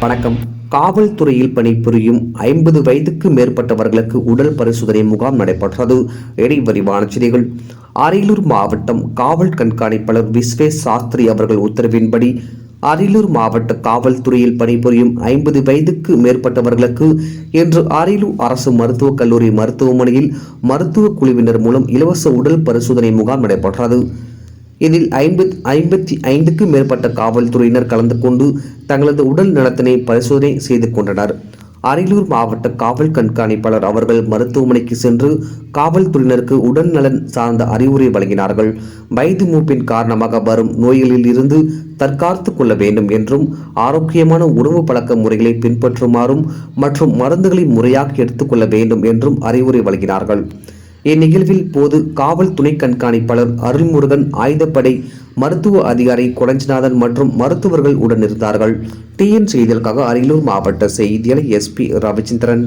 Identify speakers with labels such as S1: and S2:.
S1: வணக்கம். காவல்துறையில் பணிபுரியும் ஐம்பது வயதுக்கு மேற்பட்டவர்களுக்கு உடல் பரிசோதனை முகாம் நடைபெற்றது. இடைவரிவான விரிவான செய்திகள். அரியலூர் மாவட்டம் காவல் கண்காணிப்பாளர் விஸ்வே சாஸ்திரி அவர்கள் உத்தரவின்படி அரியலூர் மாவட்ட காவல்துறையில் பணிபுரியும் ஐம்பது வயதுக்கு மேற்பட்டவர்களுக்கு இன்று அரியலூர் அரசு மருத்துவக் கல்லூரி மருத்துவமனையில் மருத்துவ குழுவினர் மூலம் இலவச உடல் பரிசோதனை முகாம் நடைபெற்றது. இதில் ஐம்பத் ஐம்பத்தி ஐந்துக்கு மேற்பட்ட காவல்துறையினர் கலந்து கொண்டு தங்களது உடல் நலத்தினை பரிசோதனை செய்து கொண்டனர். அரியலூர் மாவட்ட காவல் கண்காணிப்பாளர் அவர்கள் மருத்துவமனைக்கு சென்று காவல்துறையினருக்கு உடல் நலன் சார்ந்த அறிவுரை வழங்கினார்கள். வயது மூப்பின் காரணமாக வரும் நோய்களில் இருந்து தற்காத்து கொள்ள வேண்டும் என்றும் ஆரோக்கியமான உணவு பழக்க முறைகளை பின்பற்றுமாறும் மற்றும் மருந்துகளை முறையாக எடுத்துக்கொள்ள வேண்டும் என்றும் அறிவுரை வழங்கினார்கள். இந்நிகழ்வில் போது காவல் துணை கண்காணிப்பாளர் அருள்முருகன் ஆயுதப்படை மருத்துவ அதிகாரி கொடஞ்சிநாதன் மற்றும் மருத்துவர்கள் உடனிருந்தார்கள் டிஎன் செய்திகளுக்காக அரியலூர் மாவட்ட செய்தியாளர் எஸ்பி ரவிச்சந்திரன்.